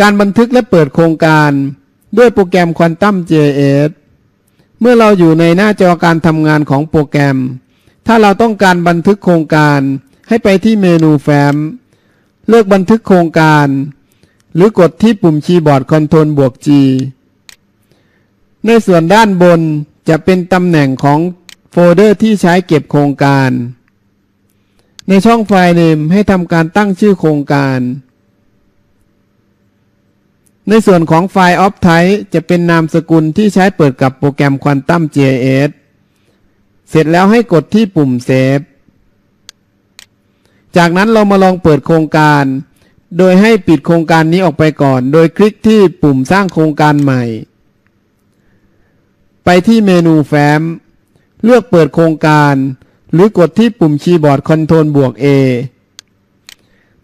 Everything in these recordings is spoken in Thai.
การบันทึกและเปิดโครงการด้วยโปรแกรม Quantum JS เมื่อเราอยู่ในหน้าจอการทำงานของโปรแกรม ถ้าเราต้องการบันทึกโครงการให้ไปที่เมนูแฟ้ม เลือกบันทึกโครงการ หรือกดที่ปุ่มคีย์บอร์ด Ctrl บวก G ในส่วนด้านบนจะเป็นตำแหน่งของโฟลเดอร์ที่ใช้เก็บโครงการ ในช่องไฟล์ Name ให้ทำการตั้งชื่อโครงการ ในส่วนของไฟล์ of type จะเป็นนามสกุลที่ใช้เปิดกับโปรแกรม Quantum JS เสร็จแล้วให้กดที่ปุ่ม Save จากนั้นเรามาลองเปิดโครงการ โดยให้ปิดโครงการนี้ออกไปก่อน โดยคลิกที่ปุ่มสร้างโครงการใหม่ ไปที่เมนูแฟ้ม เลือกเปิดโครงการ หรือกดที่ปุ่มคีย์บอร์ด Ctrl บวก A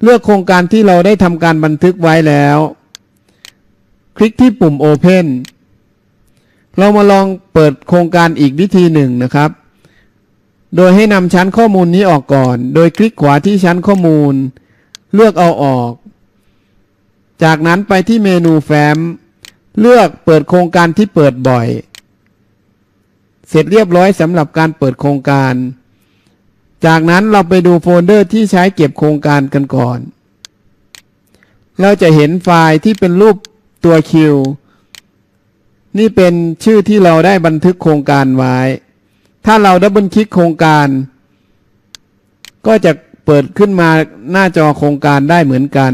เลือกโครงการที่เราได้ทำการบันทึกไว้แล้ว คลิกที่ปุ่ม Open เรามาลองเปิดโครงการอีกวิธีหนึ่งนะครับ โดยให้นำชั้นข้อมูลนี้ออกก่อน โดยคลิกขวาที่ชั้นข้อมูล เลือกเอาออก จากนั้นไปที่เมนูแฟ้ม เลือกเปิดโครงการที่เปิดบ่อย เสร็จเรียบร้อยสำหรับการเปิดโครงการ จากนั้นเราไปดูโฟลเดอร์ที่ใช้เก็บโครงการกันก่อน เราจะเห็นไฟล์ที่เป็นรูป ตัวคิวนี่เป็นชื่อที่เราได้บันทึกโครงการไว้ ถ้าเราดับเบิลคลิกโครงการ ก็จะเปิดขึ้นมาหน้าจอโครงการได้เหมือนกัน